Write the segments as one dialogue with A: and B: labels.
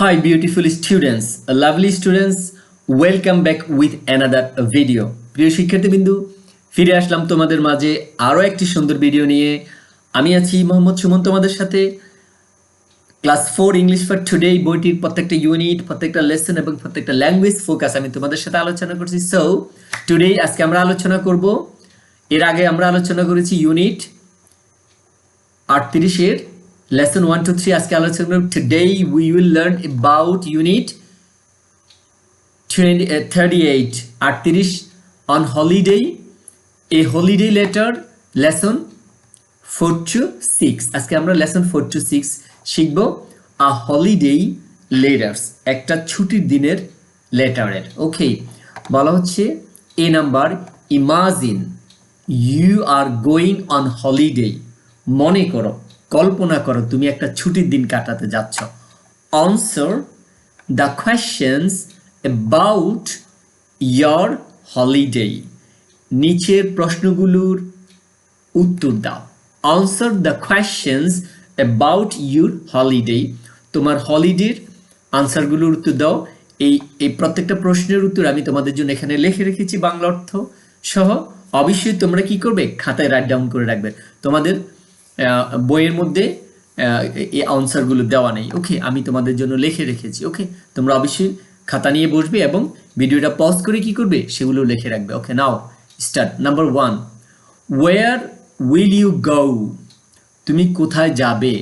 A: Hi, beautiful students, lovely students, welcome back with another video. প্রিয় শিক্ষার্থীবৃন্দু ফিরে আসলাম তোমাদের মাঝে আরও একটি সুন্দর ভিডিও নিয়ে। আমি আছি মোহাম্মদ সুমন তোমাদের সাথে। Class four English for today বইটির প্রত্যেকটা ইউনিট প্রত্যেকটা লেসন এবং প্রত্যেকটা ল্যাঙ্গুয়েজ ফোকাস আমি তোমাদের সাথে আলোচনা করছি। সো টুডে আজকে আমরা আলোচনা করব। এর আগে আমরা আলোচনা করেছি ইউনিট আটত্রিশের লেসন ওয়ান টু থ্রি আজকে আলোচনা করব। Today we will learn about unit thirty eight আটত্রিশ on holiday a holiday letter lesson four two six আজকে আমরা লেসন ফোর টু সিক্স শিখব। আ হলিডে লেটার্স একটা ছুটির দিনের লেটারের ওকে বলা হচ্ছে A number imagine you are going on holiday মনে করো কল্পনা করো, তুমি একটা ছুটির দিন কাটাতে যাচ্ছ। Answer the questions about your holiday নিচের প্রশ্নগুলোর উত্তর দাও। Answer the questions about your holiday তোমার হলিডের আনসারগুলোর উত্তর দাও। এই এই প্রত্যেকটা প্রশ্নের উত্তর আমি তোমাদের জন্য এখানে লিখে রেখেছি বাংলা অর্থ সহ অবশ্যই তোমরা কি করবে? খাতায় রাইট ডাউন করে রাখবে। তোমাদের বইয়ের মধ্যে এই আনসারগুলো দেওয়া নেই। ওকে আমি তোমাদের জন্য লিখে রেখেছি। ওকে তোমরা অবশ্যই খাতা নিয়ে বসবে এবং ভিডিওটা পজ করে কি করবে সেগুলো লিখে রাখবে। Okay now start number one where will you go তুমি কোথায় যাবে?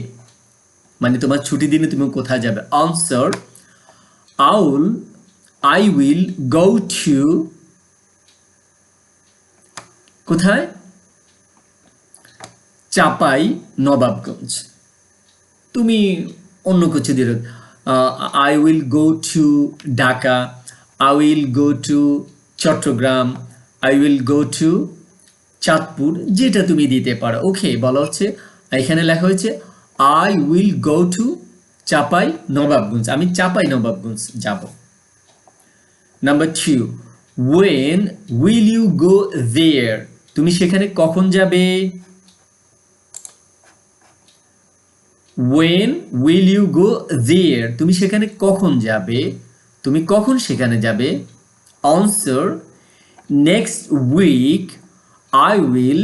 A: মানে তোমার ছুটি দিনে তুমি কোথায় যাবে? আনসার আউল আই উইল গো টু কোথায়? চাপাই, নবাবগঞ্জ। তুমি অন্য কিছু দিয়ে I will go to Dhaka I will go to Chittagong I will go to Chandpur যেটা তুমি দিতে পারো। ওকে বলা হচ্ছে, এখানে লেখা হয়েছে I will go to Chapai, Nawabganj. আমি চাপাই, নবাবগঞ্জ যাব। Number three when will you go there তুমি সেখানে কখন যাবে? When will you go there তুমি সেখানে কখন যাবে? তুমি কখন সেখানে যাবে? Answer next week I will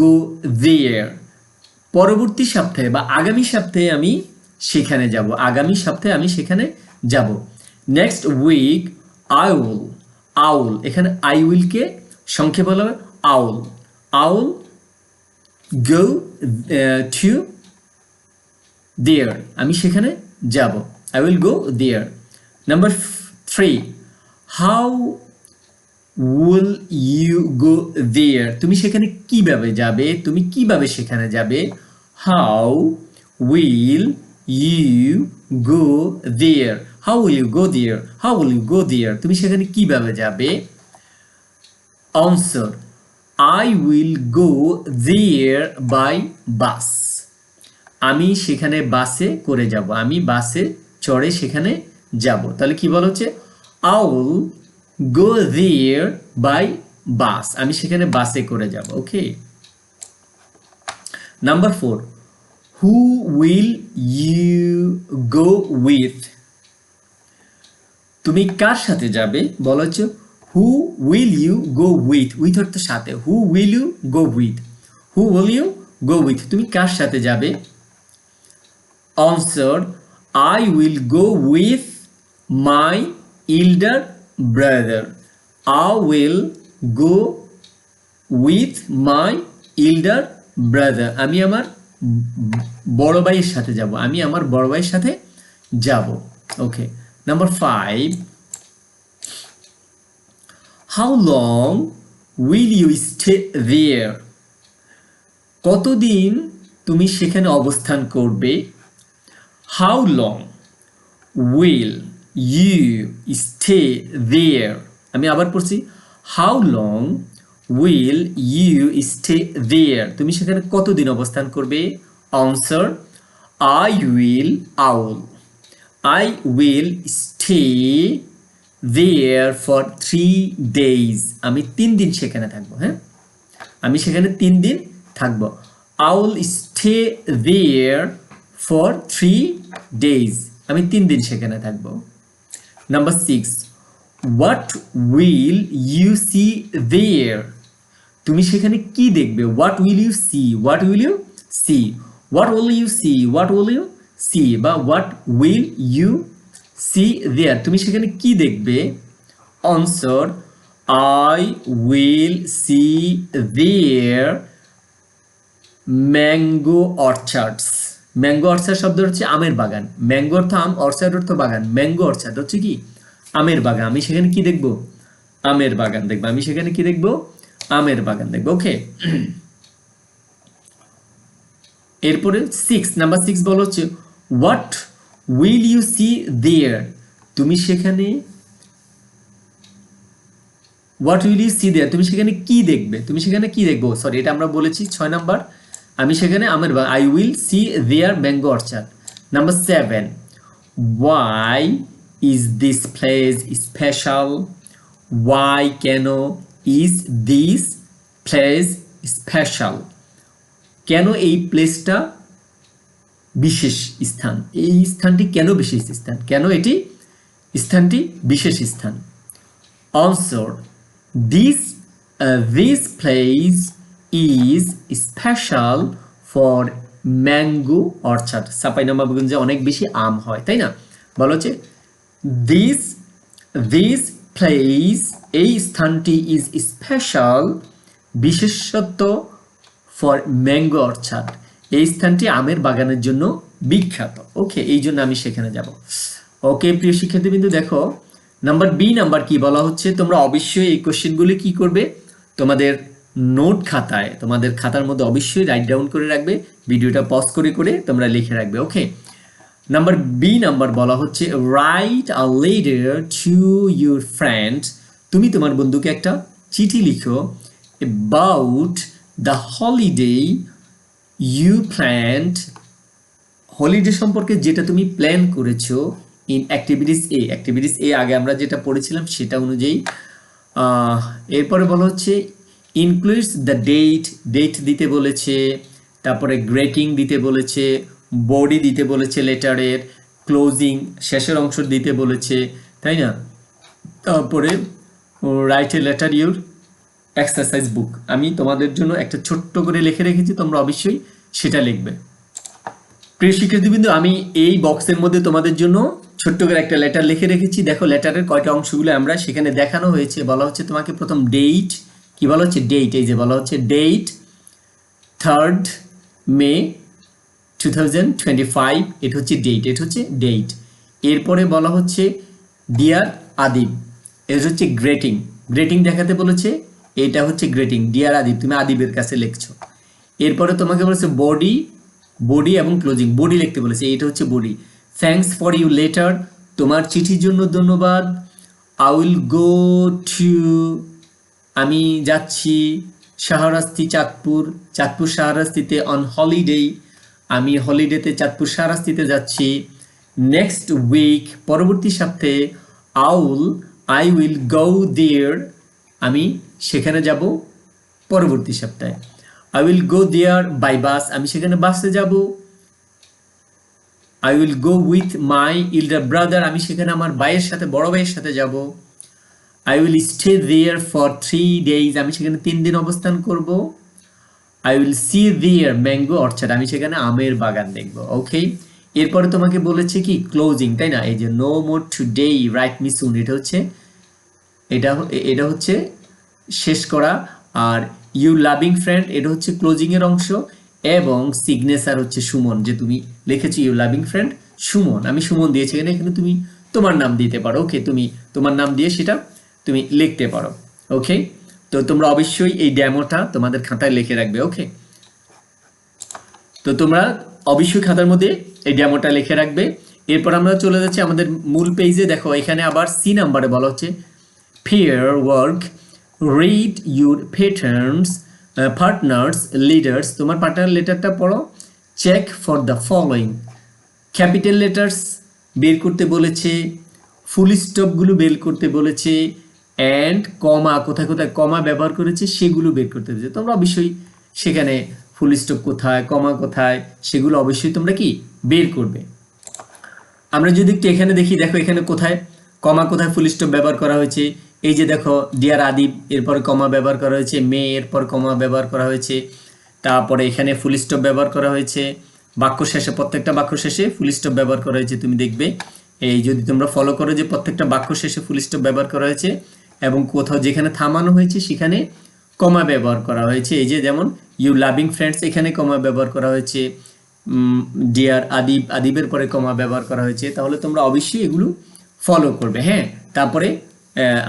A: go there পরবর্তী সপ্তাহে বা আগামী সপ্তাহে আমি সেখানে যাব। আগামী সপ্তাহে আমি সেখানে যাব। নেক্সট উইক আই উইল আউল এখানে আই উইলকে সংক্ষেপ বলা হবে আউল আউল গো টু দেয়ার আমি সেখানে যাব। I will go there number three how will you go there তুমি সেখানে কীভাবে যাবে? তুমি কীভাবে সেখানে যাবে? How will you go there how will you go there how will you go there তুমি সেখানে কীভাবে যাবে? Answer I will go there by bus আমি সেখানে বাসে করে যাব, আমি বাসে চড়ে সেখানে যাব। তাহলে কি বলা হচ্ছে? আউল গো দেয়ার বাই বাস আমি সেখানে বাসে করে যাব, okay? Number four who will you go with তুমি কার সাথে যাবে? বলা হচ্ছে who will you go with with অর্থ সাথে। Who will you go with who will you go with তুমি কার সাথে যাবে? Answered, I will go with my elder brother. I will go with my elder brother. আমি আমার বড় ভাইয়ের সাথে যাব। আমি আমার বড় ভাইয়ের সাথে যাব। Okay number five how long will you stay there কতদিন তুমি সেখানে অবস্থান করবে? How long will you stay there আমি আবার পড়ছি how long will you stay there তুমি সেখানে কতদিন অবস্থান করবে? Answer I will I'll I will stay there for three days আমি তিন দিন সেখানে থাকব হ্যাঁ? আমি সেখানে তিন দিন থাকব। I'll stay there for three days আমি তিন দিন সেখানে থাকব। Number six what will you see there তুমি সেখানে কি দেখবে? What will you see what will you see what will you see what will you see বা what will you see there তুমি সেখানে কি দেখবে? Answer I will see there mango orchards mango orchard শব্দ হচ্ছে আমের বাগান। ম্যাঙ্গো অর্থ আম, অর্চার অর্থ বাগান। ম্যাঙ্গো অর্চার হচ্ছে কি? আমের বাগান। আমি সেখানে কি দেখব? আমের বাগান দেখব। আমি সেখানে কি দেখব? আমের বাগান দেখব। ওকে। এরপরে সিক্স নাম্বার সিক্স বলো হচ্ছে what will you see there তুমি সেখানে what will you see there তুমি সেখানে কি দেখবে? তুমি সেখানে কি দেখব? সরি এটা আমরা বলেছি। ছয় নাম্বার। আমি সেখানে আমের I will see there mango orchard number seven why is this place special why কেন ইজ দিস প্লেস স্পেশাল কেন এই প্লেসটা বিশেষ স্থান? এই স্থানটি কেন বিশেষ স্থান? কেন এটি স্থানটি বিশেষ স্থান? Answer this this place is special for mango orchard সাপাইনামাবগঞ্জে অনেক বেশি আম হয়, তাই না? বলা হচ্ছে দিস দিস প্লেস এই স্থানটি ইজ স্পেশাল বিশেষত্ব ফর ম্যাঙ্গো অর্চার্ড এই স্থানটি আমের বাগানের জন্য বিখ্যাত। ওকে এই জন্য আমি সেখানে যাব। ওকে প্রিয় শিক্ষার্থীবৃন্দ, দেখো নাম্বার বি নাম্বার কি? বলা হচ্ছে তোমরা অবশ্যই এই কোশ্চেনগুলি কি করবে? তোমাদের নোট খাতায়, তোমাদের খাতার মধ্যে অবশ্যই রাইট ডাউন করে রাখবে, ভিডিওটা পজ করে করে তোমরা লিখে রাখবে ওকে নাম্বার বি নাম্বার বলা হচ্ছে write a letter to your friend তুমি তোমার বন্ধুকে একটা চিঠি লিখো about the holiday you planned holiday সম্পর্কে যেটা তুমি প্ল্যান করেছ in activities A activities A আগে আমরা যেটা পড়েছিলাম সেটা অনুযায়ী এরপরে বলা হচ্ছে ইনক্লুডস দ্য ডেট ডেট দিতে বলেছে, তারপরে গ্রেটিং দিতে বলেছে বডি দিতে বলেছে লেটারের ক্লোজিং শেষের অংশ দিতে বলেছে, তাই না? তারপরে write a letter your exercise book আমি তোমাদের জন্য একটা ছোট্ট করে লিখে রেখেছি, তোমরা অবশ্যই সেটা লিখবে। প্রিয় শিক্ষার্থীবৃন্দ, আমি এই বক্সের মধ্যে তোমাদের জন্য ছোট্ট করে একটা লেটার লিখে রেখেছি। দেখো লেটারের কয়টা অংশগুলো আমরা সেখানে দেখানো হয়েছে। বলা হচ্ছে তোমাকে প্রথম ডেট কি বলা হচ্ছে? ডেট এই যে বলা হচ্ছে date third May two thousand twenty five এটা হচ্ছে ডেট এটা হচ্ছে ডেট এরপরে বলা হচ্ছে ডিয়ার আদিব এটা হচ্ছে গ্রেটিং গ্রেটিং দেখাতে বলেছে, এটা হচ্ছে গ্রেটিং ডিয়ার আদিব তুমি আদিবের কাছে লিখছো। এরপরে তোমাকে বলেছে বডি বডি এবং ক্লোজিং বডি লিখতে বলেছে এটা হচ্ছে body thanks for you letter তোমার চিঠির জন্য ধন্যবাদ। আই উইল গো টু আমি যাচ্ছি শাহরাস্তি চাঁদপুর। চাঁদপুর শাহরাস্তিতে অন হলিডে আমি হলিডেতে চাঁদপুর শাহরাস্তিতে যাচ্ছি। নেক্সট উইক পরবর্তী সপ্তাহে আউল আই উইল গো দেয়ার আমি সেখানে যাব পরবর্তী সপ্তাহে। I will go there by bus আমি সেখানে বাসে যাব। I will go with my elder brother আমি সেখানে আমার ভাইয়ের সাথে, বড় ভাইয়ের সাথে যাব। I will stay there for three days আমি সেখানে তিন দিন অবস্থান করব। I will see there mango orchard আমি সেখানে আমের বাগান দেখব ওকে এরপরে তোমাকে বলেছে কি ক্লোজিং তাই না? এই যে no more today write me soon এটা হচ্ছে, এটা এটা হচ্ছে শেষ করা। আর ইউ লাভিং ফ্রেন্ড এটা হচ্ছে ক্লোজিং এর অংশ। এবং সিগনেচার হচ্ছে সুমন, যে তুমি লিখেছো ইউ লাভিং ফ্রেন্ড সুমন। আমি সুমন দিয়েছি এখানে এখানে তুমি তোমার নাম দিতে পারো ওকে তুমি তোমার নাম দিয়ে সেটা তুমি লিখতে পারো ওকে তো তোমরা অবশ্যই এই ড্যামোটা তোমাদের খাতায় লিখে রাখবে ওকে তো তোমরা অবশ্যই খাতার মধ্যে এই ড্যামোটা লিখে রাখবে। এরপর আমরা চলে যাচ্ছি আমাদের মূল পেজে দেখো, এখানে আবার সি নাম্বারে বলা হচ্ছে pair work read your patterns partners leaders তোমার পার্টনার লেটারটা পড়ো check for the following capital letters বের করতে বলেছে ফুল স্টপগুলো বের করতে বলেছে অ্যান্ড কমা কোথায় কোথায় কমা ব্যবহার করেছে, সেগুলো বের করতে বলেছে তোমরা অবশ্যই সেখানে ফুল স্টপ কোথায় কমা কোথায়, সেগুলো অবশ্যই তোমরা কি বের করবে। আমরা যদি একটু এখানে দেখি, দেখো এখানে কোথায় কমা কোথায় ফুল স্টপ ব্যবহার করা হয়েছে। এই যে দেখো ডিয়ার আদিব এরপর কমা ব্যবহার করা হয়েছে। মে এরপর কমা ব্যবহার করা হয়েছে। তারপরে এখানে ফুল স্টপ ব্যবহার করা হয়েছে। বাক্য শেষে, প্রত্যেকটা বাক্য শেষে ফুল স্টপ ব্যবহার করা হয়েছে, তুমি দেখবে। এই যদি তোমরা ফলো করো যে প্রত্যেকটা বাক্য শেষে ফুল স্টপ ব্যবহার করা হয়েছে এবং কোথাও যেখানে থামানো হয়েছে, সেখানে কমা ব্যবহার করা হয়েছে। এই যে যেমন ইউ লাভিং ফ্রেন্ডস এখানে কমা ব্যবহার করা হয়েছে। ডিয়ার আদিব, আদিবের পরে কমা ব্যবহার করা হয়েছে। তাহলে তোমরা অবশ্যই এগুলো ফলো করবে হ্যাঁ? তারপরে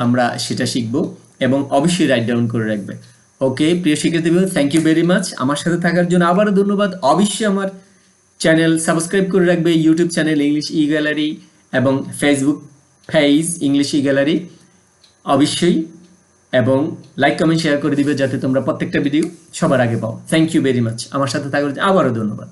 A: আমরা সেটা শিখব এবং অবশ্যই রাইট ডাউন করে রাখবে। ওকে প্রিয় শিক্ষার্থীবৃন্দ থ্যাংক ইউ ভেরি মাচ আমার সাথে থাকার জন্য আবারও ধন্যবাদ। অবশ্যই আমার চ্যানেল সাবস্ক্রাইব করে রাখবে। YouTube channel English E gallery এবং Facebook page English E gallery অবশ্যই, এবং লাইক কমেন্ট শেয়ার করে দিবে যাতে তোমরা প্রত্যেকটা ভিডিও সবার আগে পাও। থ্যাংক ইউ ভেরি মাচ আমার সাথে থাকার আবারও ধন্যবাদ।